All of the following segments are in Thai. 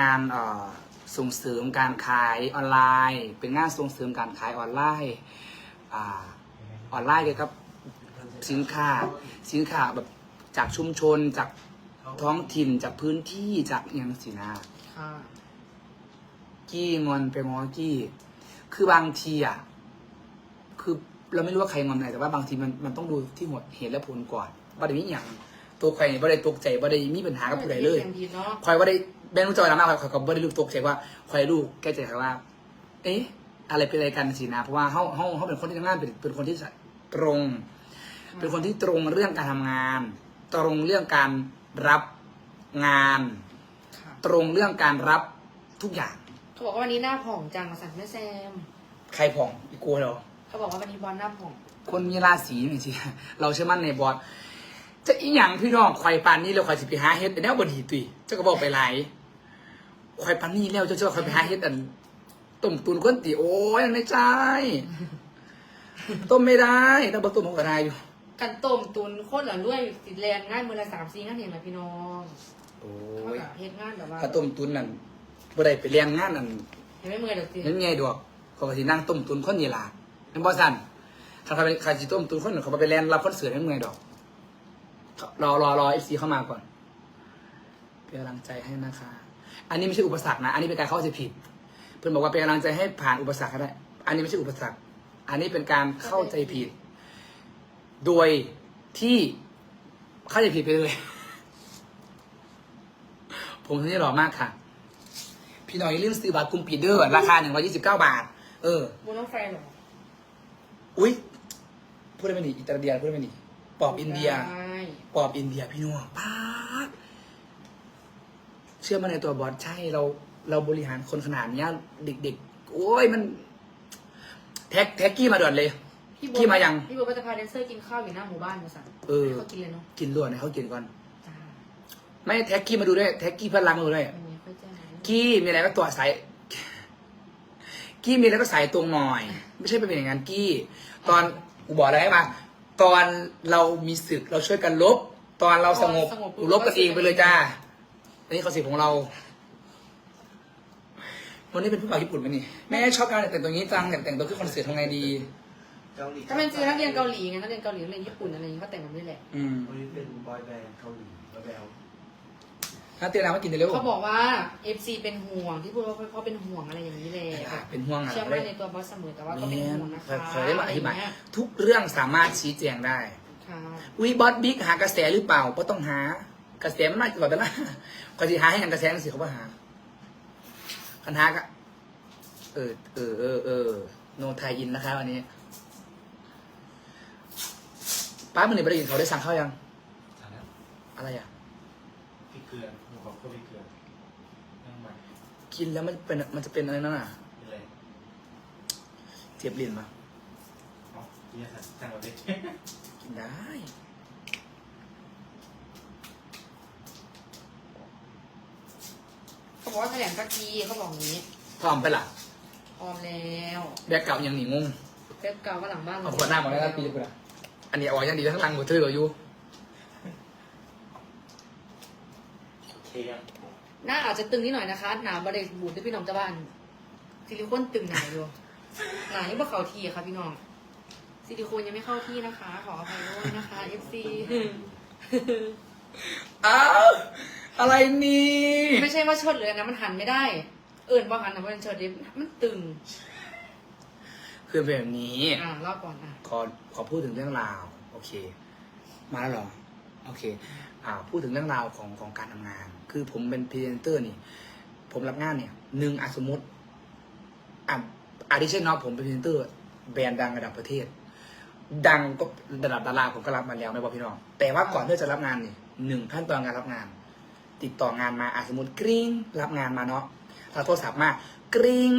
งานเอ่อส่งเสริมการขายออนไลน์ เป็นงานส่งเสริมการขายออนไลน์อ่าออนไลน์เกี่ยวกับสินค้าสินค้าแบบจากชุมชนจากท้องถิ่นจากพื้นที่จากอหย่างสินะค่ะกี้งอนไปง้อกี้ คือบางทีอะคือเราไม่รู้ว่าใครงอนไหนแต่ว่าบางทีมันมันต้องดูที่หมดเหตุและผลก่อนว่าได้มีอย่างตัวใครบ่ได้ตกใจบ่ได้มีปัญหากับผู้ใดเลยต็มที่เนาะคอยว่าได้ แบนรู้จอยนะมากคอยก็บ่ได้รู้ตกใจว่าคอยรู้แก้ใจครับว่า เอ๊ะอะไรเป็นอะไรกันสินะ เพราะว่าเขาเขาเขาเป็นคนที่ทำงานเป็นเป็นคนที่ตรง เป็นคนที่ตรงเรื่องการทำงาน ตรงเรื่องการรับงานค่ะตรงเรื่องการรับทุกอย่าง เขาบอกว่าวันนี้หน้าผ่องจังมาสั่งแม่แซม ใครผ่องอีกกลัวเหรอเขาบอกว่าวันนี้บอลหน้าผ่องคนมีราศีนี่สิเราเชื่อมั่นในบอสจะอีหยังพี่น้องควายปานนี่แล้วควายสิไปหาเฮ็ดแต่แนวบดีตุยเจ้าก็บอกไปหลาย ควายปานนี่แล้วเจ้าเจ้าควายไปหาเฮ็ดอันต้มตุนก้นตีโอ้ยไม่ใช่ต้มไม่ได้ต้องบต้มของกระไดอยู่กันต้มตุนโคตรหล่อด้วยติดแรงง่ายมือละสามสี่งานเห็นไหมพี่น้องโอ้เขายแบบเฮ็ดงานแบบว่าถ้าต้มตุนนั่นบ่ได้ไปเรียนงานนั่นเห็นไหมมือเดี๋ยวสินั่นไงดอกเขาก็สินั่งต้มตุนคนนี่ล่ะนั่นบ่สั่นถ้าใครเป็นใครสิต้มตุนคนหนึ่งเขาไปเรียนรับคอนเสิร์ตนั่นไงดอกรอรอรอเอฟซีเข้ามาก่อนเป็นกำลังใจให้นะคะ อันนี้ไม่ใช่อุปสรรคนะ อันนี้เป็นการเข้าใจผิด เพื่อนบอกว่าเป็นกำลังใจให้ผ่านอุปสรรคก็ได้ อันนี้ไม่ใช่อุปสรรค อันนี้เป็นการเข้าใจผิด โดยที่เข้าใจผิดไปเลย ผมท่านี้หล่อมากค่ะ พี่น้องอย่าลืมซื้อบัตรกลุ่มปีเดอร์ ราคาหนึ่งร้อยี่สิบเก้าบาท เออบูน้องแฟนเหรอ อุ้ยพูดได้ไหมนี่อิตาเลียนพูดได้ไหมนี่ปอบอินเดียใช่ปอบอินเดียพี่น้องปาด เชื่อมาในตัวบอสใช่เรา เราบริหารคนขนาดเนี้ยเด็กๆ โอ้ยมัน แท็กแท็กกี้มาด่วนเลย พี่พี่มายัง พี่โบ๊ทก็จะพาแดนเซอร์กินข้าวอยู่หน้าหมู่บ้านมาสั่งเออ ให้เขากินเลยเนาะกินล้วนให้เขากินก่อน จ้าไม่แท็กกี้มาดูด้วย แท็กกี้เพื่อนรักมาดูด้วยอันนี้ค่อยแจ้งนะกี้มีอะไรก็ตัวใส่กี้มีอะไรก็ใส่ตรงหน่อย ไม่ใช่เป็นอย่างนั้นกี้ ตอนกูบอกอะไรให้มาตอนเรามีศึกเราช่วยกันลบ ตอนเราสงบกูลบกันเองไปเลยจ้า อันนี้เขาสิทธิ์ของเรา วันนี้เป็นผู้บ่าวญี่ปุ่นไหมนี่แม่ชอบการแต่งตัวนี้จังอยากแต่งตัวขึ้นคอนเสิร์ตทำไงดี เกาหลีถ้าเป็นจริงนักเรียนเกาหลีไงนักเรียนเกาหลีนักเรียนญี่ปุ่นอะไรอย่างเงี้ยเขาแต่งแบบนี้แหละอืมวันนี้เป็นบอยแบนด์เกาหลีบอยแบนด์ถ้าเตือนเราว่ากินเร็วเขาบอกว่า FC เป็นห่วงที่พูดว่าเพราะเป็นห่วงอะไรอย่างนี้แหละเป็นห่วงอะเชื่อไรมั่นในตัวบอสเสมอแต่ว่าก็เป็นแม่ห่วงนะคะเคยได้มาอธิบายะไรงเงี้ทุกเรื่องสามารถชี้แจงได้ค่ะวิบอสบิ๊กหากระแสหรือเปล่าก็ต้องหา กระแสมันน่าจะแบบนั้นก็จะหาให้ยังกระแสนั่นสิเขาว่าหาคันหากะเออเออเออเออโนไทยอินนะคะวันนี้ป้ามันนี่ไม่ได้ยินเขาได้สั่งข้าวยังฐานะอะไรอะ พริกเกลือหมูกรอบก็พริกเกลือนั่งใหม่กินแล้วมันเป็นมันจะเป็นอะไรนั่นน่ะ เป็นไรเจ็บลิ้นมาอ๋อเนี่ยสั่งสั่งมาเด็กกินได้ เขา บอกว่าแถลงตะกี้เขาบอกอย่างนี้พร้อมไปล่ะพร้อมแล้วแบกเก่ายังหนีงงเว็บเก่าก็หลังบ้านเอาขวดหน้ามาแล้วนะปีกูละอันนี้เอาไว้ยังดีทั้งหลังหมดเธอเหลืออยู่เคยังหน้าอาจจะตึงนิดหน่อยนะคะ หนาบริบูดด้วยพี่น้องจะบ้านซิลิโคนตึงหนาอยู่หนายังบ่เข้าที่ค่ะพี่น้องซิลิโคนยังไม่เข้าที่นะคะ ขออภัยด้วยนะคะ FC อ้าว อะไรนี่ไม่ใช่ว่าเชิดเลยนะมันหันไม่ได้ เอิญว่าหันนะมันเชิดดิมันตึง คือเป็นแบบนี้ อ่าเล่าก่อนอะขอขอพูดถึงเรื่องราว โอเค มาแล้วเหรอ โอเค อ่า พูดถึงเรื่องราวของของการทำงาน คือผมเป็นพรีเซนเตอร์นี่ ผมรับงานเนี่ยหนึ่งอะสมมติอะอาดิเช่นเนาะผมเป็นพรีเซนเตอร์แบรนด์ดังระดับประเทศ ดังก็ระดับดาราผมก็รับมาแล้วไม่บอกพี่น้อง แต่ว่าก่อนที่จะรับงานนี่หนึ่งขั้นตอนการรับงาน ติดต่องานมาอะสมมติกริ้งรับงานมาเนาะถ้าโทรศัพท์มากริ้ง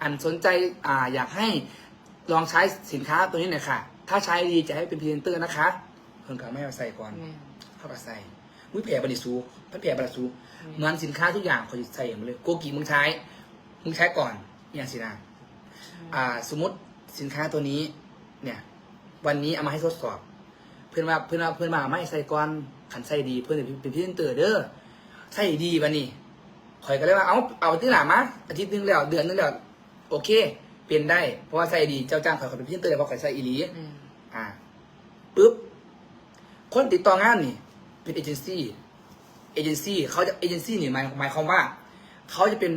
อันสนใจอ่าอยากให้ลองใช้สินค้าตัวนี้หน่อยค่ะ ถ้าใช้ดีจะให้เป็นพรีเซนเตอร์นะคะเพิ่นก็ไม่เอาใส่ก่อนแม่เข้ากับใส่มุ้ยแผ่บริสูพันแผ่บริสูเหมือนสินค้าทุกอย่างเขาจะใส่อย่างเลยโกกิมึงใช้มึงใช้ก่อนอย่างสินะอ่า สมมติสินค้าตัวนี้ เนี่ย วันนี้เอามาให้ทดสอบ เพื่อนว่าเพื่อนว่าเพื่อนมาไม่ใส่ก่อน ขันใส่ดีเพื่อนเป็นพรีเซนเตอร์เด้อใส่ดีปะนี่ข่อยก็เลยว่าเอาเอาที่หลามาอาทิตย์หนึงแล้วเดือนหนึงแล้วโอเค เปลี่ยนได้เพราะว่าใส่ดีเจ้าจ้างข่อยเขาเป็นพรีเซนเตอร์เลยเพราะข่อยใส่อีหลีอืมอ่าปุ๊บคนติดต่องานนี่ เป็นเอเจนซี่เอเจนซี่เขาจะเอเจนซี่นี่หมายหมายความว่าเขาจะเป็น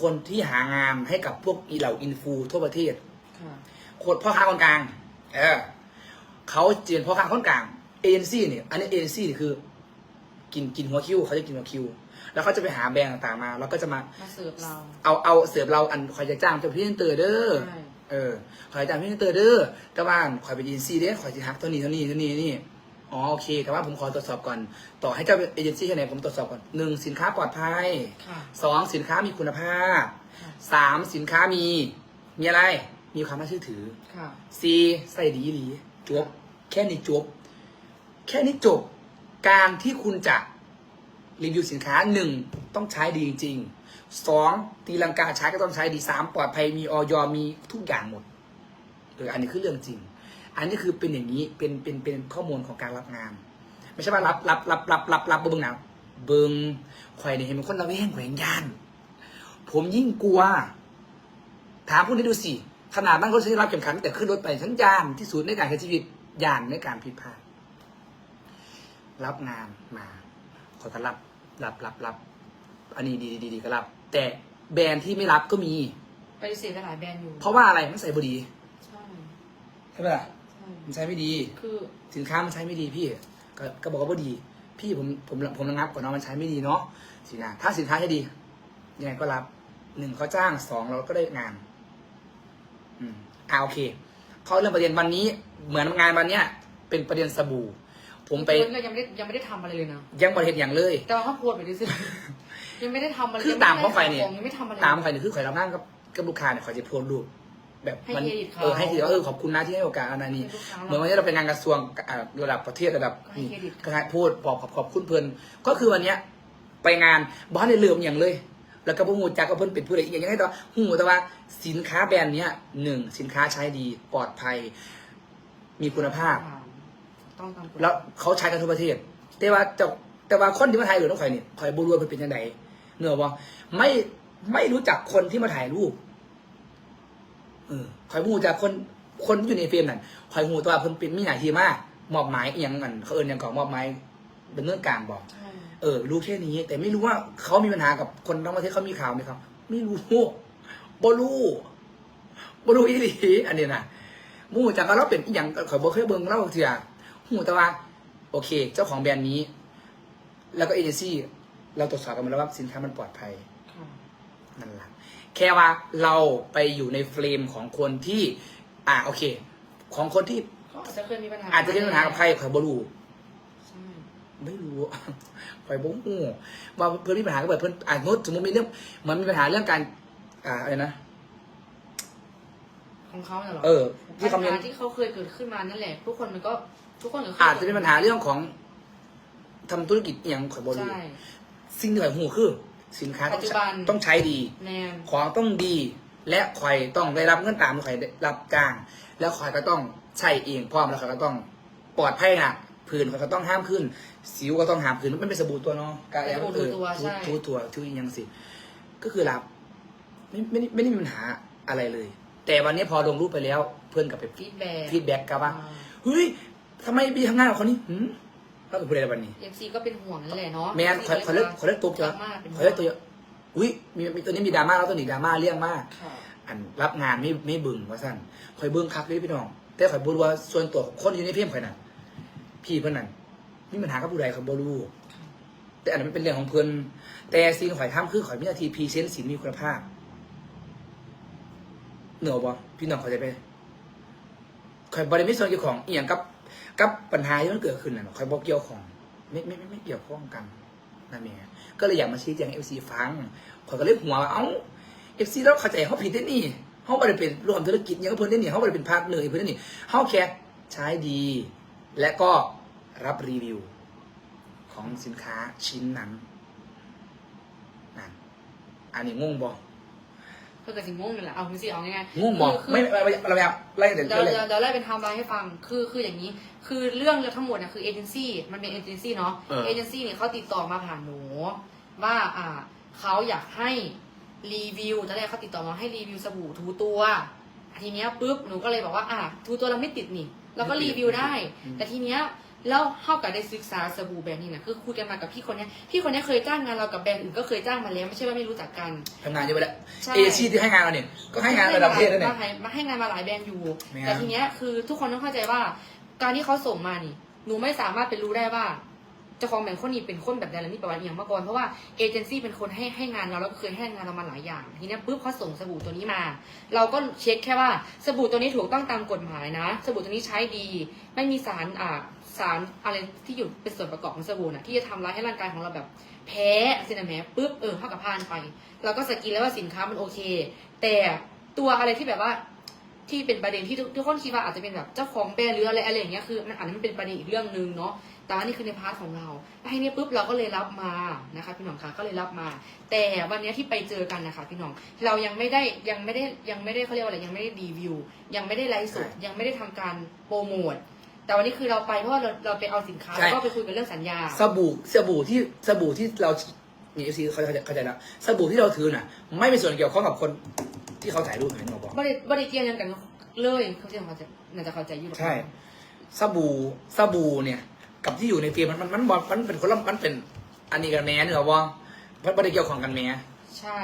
คนที่หางานให้กับพวกอีเหล่าอินฟูทั่วประเทศค่ะคนพ่อค้าคนกลาง เออเขาเจียนพ่อค้าคนกลาง เอเจนซี่เนี่ยอันนี้เอเจนซี่คือกินกินหัวคิวเขาจะกินหัวคิว แล้วเขาจะไปหาแบรนด์ต่างๆมา แล้วก็จะมามาเสิร์ฟเราเอาเอาเสิร์ฟเราอันคอยจะจ้างเจ้าพี่เตอร์เด้อใช่เออคอยจ้างพี่เตอร์เด้อแต่ว่าคอยไปเอเจนซี่เด้อคอยจะฮักเท่านี้เท่านี้เท่านี้นี่อ๋อโอเค แต่ว่าผมขอตรวจสอบก่อน ต่อให้เจ้าเอเจนซี่แค่ไหนผมตรวจสอบก่อนหนึ่งสินค้าปลอดภัยค่ะ สองสินค้ามีคุณภาพค่ะ สามสินค้ามี มีอะไร มีความน่าเชื่อถือค่ะซีใส่ดีหลีจบแค่นี้จบ แค่นี้จบการที่คุณจะรีวิวสินค้าหนึ่งต้องใช้ดีจริงๆสองตีลังกาใช้ก็ต้องใช้ดีสามปลอดภัยมีออยมีทุกอย่างหมดเอออันนี้คือเรื่องจริง อันนี้คือเป็นอย่างนี้เป็นเป็นเป็นข้อมูลของการรับงาน ไม่ใช่ว่ารับรับรับรับรับรับเบิ้งหนังเบิ้งข่อยเนี่ยเห็นเป็นคนระแวงแขวงยาน ผมยิ่งกลัว ถามพวกนี้ดูสิขนาดนั่งรถฉันยังรับเข็มขัดแต่ขึ้นรถไปฉันยานที่สุดในการใช้ชีวิตยานในการผิดพลาด รับงานมาขอก็รับรับรับรับอันนี้ดีดีดีก็รับ แต่แบรนด์ที่ไม่รับก็มีไปเสียไปหลายแบรนด์อยู่เพราะว่าอะไรมันใส่บดีใช่ใช่ไหมล่ะใช่มันใช้ไม่ดี คือสินค้ามันใช้ไม่ดีพี่ก็ก็บอกว่าบ่ดี พี่ผมผมผมระงับก่อนเนาะมันใช้ไม่ดีเนาะสินะถ้าสินค้าใช้ดียังไงก็รับหนึ่งเขาจ้างสองเราก็ได้งาน อืมอ่าโอเค เขาเรื่องประเด็นวันนี้ เหมือนงานวันเนี้ยเป็นประเด็นสบู่ ผมไป เรายังไม่ได้ยังไม่ได้ทำอะไรเลยนะ ยังประเด็นอย่างเลย แต่ว่าเขาโพสต์ไปดิสิยังไม่ได้ทำอะไรคือตามเขาไปเนี่ย ยังไม่ทำอะไร ตามใครเนี่ยคือใครรับงานกับกับลูกค้าเนี่ยเขาจะโพสต์รูปแบบให้มันเครดิตเขาเออให้เครดิตว่าเออขอบคุณนะที่ให้โอกาสอันนี้ ให้ลูกค้าเหมือนวันนี้เราไปงานกระทรวงอ่าระดับประเทศระดับให้เครดิตก็ให้พูดบอกขอบขอบคุณเพื่อนก็คือวันเนี้ยไปงานบอสในเลื่อมอย่างเลย แล้วก็พูหูจักก็เพิ่นเป็นผู้ใดอีกอย่างให้ตัวหูแต่ว่าสินค้าแบรนด์เนี้ยหนึ่งสินค้าใช้ดีปลอดภัย มีคุณภาพ ต้องตามกฎแล้วเขาใช้กันทั่วประเทศ แต่ว่าเจ้าแต่ว่าคนที่มาถ่ายรูปต้องคอยนี่คอยบูรัวเพิ่นเป็นยังไงเนื้อว่าไม่ไม่รู้จักคนที่มาถ่ายรูปเออคอยหูจากคนคนที่อยู่ในเฟรมนั่นคอยหูแตัวาเพิ่นเป็นมีหน้าที่มากมอบหมายอหย่างนั้นเขาเอิญอย่างของมอบหมายเป็นเรื่องการบอก ใช่เออรู้แค่นี้ แต่ไม่รู้ว่าเขามีปัญหากับคนทั้งประเทศเขามีข่าวไหมครับ ไม่รู้บรู้บรู้อีหลีอันนี้นะหมู่จากเราเป็นอหย่างข่อยบ่เคยเบิ่งเล่าเสีย หูแต่ว่า โอเค เจ้าของแบรนด์นี้ แล้วก็เอเจนซี่เราตรวจสอบกันมาแล้วว่าสินค้ามันปลอดภัยค่ะนั่นแหละแค่ว่าเราไปอยู่ในเฟรมของคนที่ อ่าโอเค ของคนที่เขาอาจจะเคยมีปัญหาอาจจะมีปัญหากับใครข่อยบ่รู้ใช่ไม่รู้ข่อยบ่ฮู้ว่าเพื่อนมีปัญหากับเพื่อนอ่านสมมติมีเรื่องเหมันมีปัญหาเรื่องการ อ่าอะไรนะของเขาเนี่ยเหรอเออที่ปัคอมญเมนหาต์ที่เขาเคยเกิดขึ้นมานั่นแหละทุกคนมันก็ ทุกคนก็คยอาจจะเป็นปัญหาเรื่องของทำธุรกิจอหย่างข่อยบ่รู้ใช่ สิ่งที่ข่อยฮู้คือ สินค้าต้องปัจจุบัน ต้องใช้ดี แนนของต้องดีและข่อยต้องได้รับเงินตามที่ข่อยได้รับจ้าง แล้วข่อยก็ต้องใช้เองพร้อมแล้วข่อยก็ต้องปลอดภัยนะผื่นข่อยก็ต้องห้ามขึ้น สิวก็ต้องห้ามขึ้นมันเป็นสบู่ตัวเนาะกาเป็นสบู่เออตัวใช่ ทูตัวทูอีกอยังสิ ก็คือรับไม่ไม่ได้ไม่ได้มีปัญหาอะไรเลย แต่วันนี้พอลงรูปไปแล้วเพื่อนกลับไปฟีดแบ็กฟีดแบ็กกลับว่า เฮ้ย ทำไมบีทำงานกับคนนี้หืมเราเป็นผู้ใดวันนี้ เอฟซีก็เป็นห่วงนั่นแหละเนาะแมนขอขอเลิกขอเลิกตัวดเจ้าราม่าเป็นขอเลิกตัวเยอะอุ้ยมีมีตัวนี้มีดราม่าแล้วตัวนี้ดราม่าเรื่องมากค่ะอันรับงานไม่ไม่บึงว่าสั้นคอยเบิ้งคักเลยพี่น้อง แต่คอยบรู้ว่าส่วนตัวคนอยู่ในเพียมข่อยนั่นพี่เพื่อนนั่นมีปัญหากับผู้ใดเขาบรู้แต่อันนั้นมันเป็นเรื่องของเพื่อนแต่สิ่งข่อยทำคือข่อยมีหน้าที่พรีเซนต์สินมีคุณภาพเหนือบ่พี่น้องเข้าใจไปข่อยบริไม่ส่วนเกี่ยวของเอียงกับ กับปัญหาที่มันเกิดขึ้นน่ะข่อยบอกเกี่ยวของไม่ไม่ไม่ไม่เกี่ยวข้องกันนั่นเองก็เลยอยากมาชี้แจงเอฟซีฟังขอยก็เลยหัวว่าเอ้าเอฟซีเราเข้าใจเขาผิดได้นี่เขาไม่ได้เป็นร่วมธุรกิจอย่างกับเพื่อนได้นี่เขาไม่ได้เป็นพาร์ทเนอร์เพื่อนได้นี่เขาแค่ใช้ดี และก็รับรีวิว ของสินค้าชิ้นนั้นนั่นอันนี้งงบอ เพื่อกับสิงงงนี่แหละเอาคุณสิเอาง่ายๆง่วงบอกคือไม่ไม่ไม่เราแบบไล่เดี๋ยวเดี๋ยวเลยเดี๋ยวเดี๋ยวไล่เป็นไทม์ไลน์ให้ฟังคือคืออย่างนี้ คือเรื่องทั้งหมดนะคือเอเจนซี่มันเป็นเอเจนซี่เนาะเอเจนซี่เนี่ยเขาติดต่อมาผ่านหนูว่าอ่าเขาอยากให้รีวิวตอนแรกเขาติดต่อมาให้รีวิวสบู่ทูตัวทีเนี้ยปุ๊บหนูก็เลยบอกว่าอะทูตัวเราไม่ติดนี่เราก็รีวิวได้ แต่ทีเนี้ย แล้วเท่ากับได้ศึกษาสบู่แบรนด์นี้นะคือคุยกันมากับพี่คนเนี้ยพี่คนเนี้ยเคยจ้างงานเรากับแบรนด์อื่นก็เคยจ้างมาแล้วไม่ใช่ว่าไม่รู้จักกัน ทำงานเยอะไปแล้วใช่ เอชีที่ให้งานเราเนี่ยก็ให้งานระดับประเทศแล้วเนี่ย มาให้มาให้งานมาหลายแบรนด์อยู่ ไม่งั้น แต่ทีเนี้ยคือทุกคนต้องเข้าใจว่า การที่เขาส่งมานี่ หนูไม่สามารถไปรู้ได้ว่า เจ้าของแบรนด์คนนี้เป็นคนแบบใดและมีประวัติอหย่างมาก่อนเพราะว่าเอเจนซี่เป็นคนให้ให้งานเราแล้วก็เคยให้งานเรามาหลายอย่าง ทีนี้ปุ๊บเขาส่งสบู่ตัวนี้มา เราก็เช็คแค่ว่าสบู่ตัวนี้ถูกต้องตามกฎหมายนะ สบู่ตัวนี้ใช้ดี ไม่มีสารอ่าสารอะไรที่อยู่เป็นส่วนประกอบของสบู่นะที่จะทำร้ายให้ร่างกายของเราแบบแพ้สินะแม้ปุ๊บเออเข้ากับพานไปเราก็สกินแล้วว่าสินค้ามันโอเค แต่ตัวอะไรที่แบบว่าที่เป็นประเด็นที่ทุกทุกคนคิดว่าอาจจะเป็นแบบเจ้าของแบรนด์หรืออะไรอะไรอย่างเงี้ยคือมันอาจจะไม่เป็นประเด็นอีกเรื่องหนึ่งเนาะ แต่ว่านี่คือในพาร์ทของเราแล้วทีนี้ปุ๊บเราก็เลยรับมานะคะ พี่หน้องคะก็เลยรับมา แต่วันเนี้ยที่ไปเจอกันนะคะพี่หน้องเรายังไม่ได้ยังไม่ได้ยังไม่ได้เขาเรียกว่าอะไรยังไม่ได้รีวิว ยังไม่ได้ไลฟ์สดยังไม่ได้ทำการโปรโมทแต่วันนี้คือเราไปเพราะว่าเราเราไปเอาสินค้าใช่แล้วก็ไปคุยกันเรื่องสัญญาสบู่สบู่ที่สบู่ที่เรานี่เอฟซีเขาเข้าใจเข้าใจแล้วสบู่ที่เราถือน่ะ ไม่มีส่วนเกี่ยวข้องกับคนที่เขาถ่ายรูปเห็นหมอบอกบริบริเกียงกันเลยเขาจะเขาใจน่าจะเข้าใจอยู่หรอกใช่ สบู่สบู่เนี่ย กับที่อยู่ในฟิล์มมันมันมันมันมันเป็นคนละมันเป็นอันนี้กันแม้เนอะว่ามันไม่ได้เกี่ยวข้องกันแม้ ใช่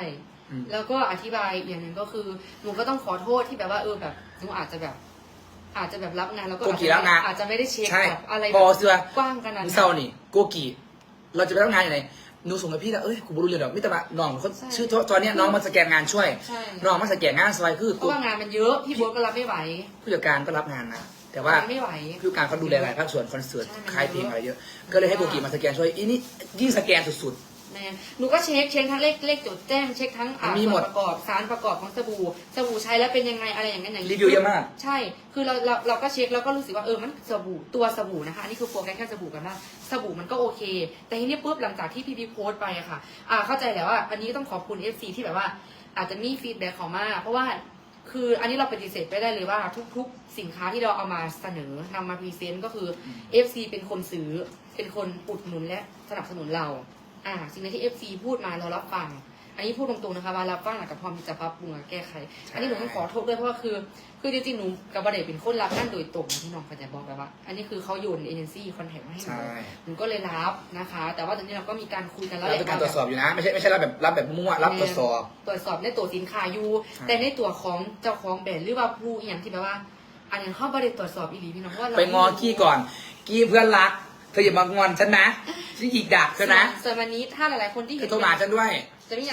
อืม แล้วก็อธิบายอย่างหนึ่งก็คือหนูก็ต้องขอโทษที่แบบว่าเออแบบหนูอาจจะแบบ อาจจะแบบรับงานแล้วก็โกกิรับงานอาจจะไม่ได้เช็คใช่แบบอะไรพแบอบเสื้อกว้างขนาดมึงนั้น เศร้านี่โกกีเราจะไปทำงานยังไงหนูส่งกับพี่แล้วเอ้ยกูบรู้เรื่องดอกมิตรมาน้องเขาชื่อตอนเนี้ยน้องมาสแกนงานช่วยใช่ น้องมาสแกนงานซอยคือเพตัวราะว่างานมันเยอะพี่โบ๊ทก็รับไม่ไหว ผู้จัดการก็รับงานนะ แต่ว่าไม่ไหวผู้จัดการเขาดูแลหลายภาคส่วนคอนเสิร์ตใช่มันค่ายเพลงอะไรเยอะ ก็เลยให้โกกีมาสแกนช่วยอีนี่ยิ่งสแกนสุด แม่หนูก็เช็คเช็คทั้งเลขเลขจดแจ้งเช็คทั้งอ่ามีส่หมวดนประกอบสารประกอบของสบู่สบู่ใช้แล้วเป็นยังไงอะไรอย่างนั้นอย่างๆนี้รีวิวเยอะมาก ใช่ คือเราเราเราก็เช็คแล้วก็รู้สึกว่าเออมันสบู่ตัวสบู่นะคะอันนี้คือโฟกัสแค่สบู่กันว่าสบู่มันก็โอเค แต่ทีนี้ปุ๊บหลังจากที่พี่พีโพสต์ไปอะค่ะ อ่าเข้าใจแล้วว่าอันนี้ต้องขอบคุณ FC ที่แบบว่า อาจจะมีฟีดแบ็กเขามาเพราะว่า คืออันนี้เราปฏิเสธไม่ได้เลยว่า ทุก ๆ สินค้าที่เราเอามาเสนอนำมาพรีเซนต์ก็คือ FC เป็นคนซื้อเป็นคนอุดหนุนและสนับสนุนเรา อ่าสิ่งที่ FC พูดมาเรารับฟัง อันนี้พูดตรงๆนะคะว่ารับฟังหลังกับพร้อมที่จะปรับปรุงและแก้ไข อันนี้หนูต้องขอโทษด้วยเพราะว่าคือ คือจริงๆหนูกับบเดเป็นคนรับนั่นโดยตรงที่น้องเขาใจะบอกแบบว่า อันนี้คือเขาโยนเอเจนซี่คอนแทคมาให้หนูใช่ หนูก็เลยรับนะคะ แต่ว่าตอนนี้เราก็มีการคุยกันแล้วเราเป็นการตรวจสอบอยู่นะ ไม่ใช่ไม่ใช่รับแบบรับแบบมั่วรับตรวจสอบ ตรวจสอบในตัวสินค้าอยู่ ใช่ แต่ในตัวของเจ้าของแบรนด์หรือว่าผู้อหย่างที่แบบว่า อันนี้เขาบริตรวจสอบอีหลีพี่น้องเพราะว่าเราไปงอกี้ก่อน กี้เพื่อนรัก เธออย่ามางอนฉันนะฉันหยิกดักเธอนะส่วนวันนี้ถ้าหลายๆคนที่เธเห็อนโทรมาฉันด้วย จะมี